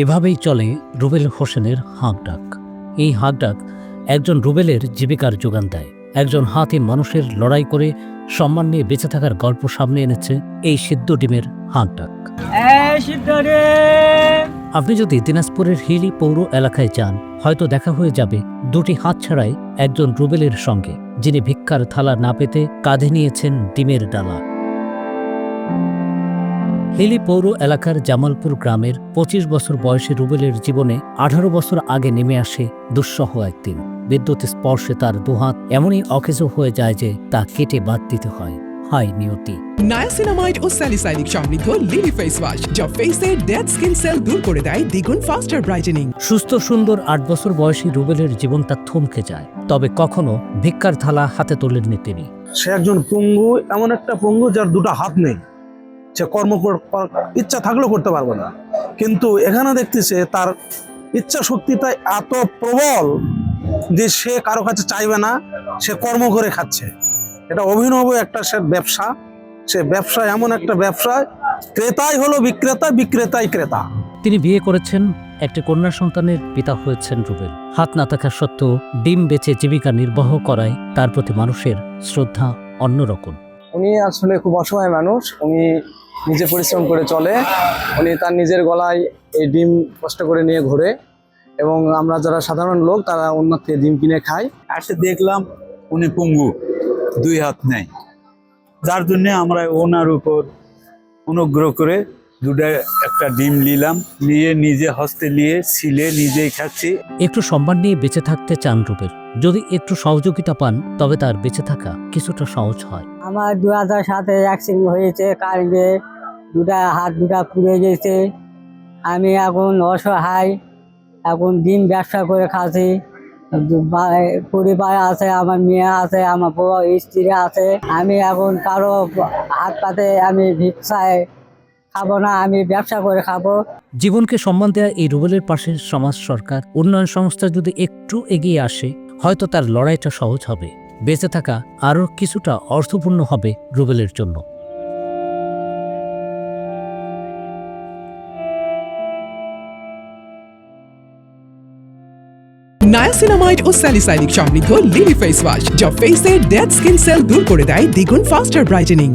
এভাবেই চলে রুবেল হোসেনের হাঁক ডাক এই হাঁক ডাক একজন রুবেলের জীবিকার যোগান দেয়। একজন হাতি মানুষের লড়াই করে সম্মান নিয়ে বেঁচে থাকার গল্প সামনে এনেছে এই সিদ্ধ ডিমের হাঁক ডাক আপনি যদি দিনাজপুরের হিলি পৌর এলাকায় যান হয়তো দেখা হয়ে যাবে দুটি হাত ছাড়াই একজন রুবেলের সঙ্গে যিনি ভিক্ষার থালা না পেতে কাঁধে নিয়েছেন ডিমের ডালা। হিলি পৌর এলাকার জামালপুর গ্রামের পঁচিশ বছর বয়সী রুবেলের জীবনে আঠারো বছর আগে নেমে আসে দুঃসহ একদিন। বিদ্যুৎ স্পর্শে তার দুহাত এমনই অকেজো হয়ে যায় যে তা কেটে বাদ দিতে হয়। হায় নিয়তি। নায়াসিনামাইড ও স্যালিসাইনিক সমৃদ্ধ লিলি ফেস ওয়াশ যা ফেসের ডেড স্কিন সেল দূর করে দেয় দ্বিগুণ ফাস্টার ব্রাইটেনিং সুস্থ সুন্দর আট বছর বয়সী রুবেলের জীবনটা থমকে যায় তবে কখনো ভিক্ষার থালা হাতে তোলেননি তিনি। সে একজন পঙ্গু এমন একটা পঙ্গু যার দুটো হাত নেই। সে কর্ম কর- কর- ইচ্ছা থাকলেও করতে পারবে না। কিন্তু এখানে দেখতেছে তার ইচ্ছা শক্তিটা এত প্রবল যে সে কারও কাছে চাইবে না সে কর্ম করে খাচ্ছে। এটা অভিনব একটা সে ব্যবসা। সে ব্যবসা এমন একটা ব্যবসায় ক্রেতাই হলো বিক্রেতা বিক্রেতাই ক্রেতা। তিনি বিয়ে করেছেন একটি কন্যা সন্তানের পিতা হয়েছেন রুবেল। হাত না থাকা সত্ত্বেও ডিম বেচে জীবিকা নির্বাহ করায় তার প্রতি মানুষের শ্রদ্ধা অন্যরকম। উনি আসলে খুব অসহায় মানুষ। উনি নিজে পরিশ্রম করে চলে। উনি তার নিজের গলায় এই ডিম কষ্ট করে নিয়ে ঘোরে এবং আমরা যারা সাধারণ লোক, তারা অন্য থেকে ডিম কিনে খাই আসে দেখলাম উনি পঙ্গু, দুই হাত নেয় যার জন্যে আমরা ওনার উপর অনুগ্রহ করে দুটা একটা ডিম নিলাম নিয়ে নিজে হস্তে নিয়ে ছিলে নিজেই খাচ্ছি। একটু সম্মান নিয়ে বেঁচে থাকতে চান রুবেল যদি একটু সহযোগিতা পান তবে তার বেঁচে থাকা কিছুটা সহজ হয়। আমার দু হাজার সাতে অ্যাক্সিডেন্ট হয়েছে কারেন্টে দুটা হাত দুটা পুড়ে গেছে। আমি এখন অসহায় এখন ডিম ব্যবসা করে খাচ্ছি। পরিবার আছে আমার মেয়ে আছে আমার বউ স্ত্রী আছে। আমি এখন কারও হাত পাতে আমি ভিক্ষায় খাব না আমি ব্যবসা করে খাব। জীবনকে সম্মান দেওয়া এই রুবেলের পাশে সমাজ সরকার উন্নয়ন সংস্থা যদি একটু এগিয়ে আসে হয়তো তার লড়াইটা সহজ হবে। বেঁচে থাকা আরও কিছুটা অর্থপূর্ণ হবে রুবেলের জন্য। নায়াসিনামাইড ও স্যালিসাইনিক সমৃদ্ধ লিলি ফেস ওয়াশ যা ফেসের ডেড স্কিন সেল দূর করে দেয় দ্বিগুণ ফাস্টার ব্রাইটেনিং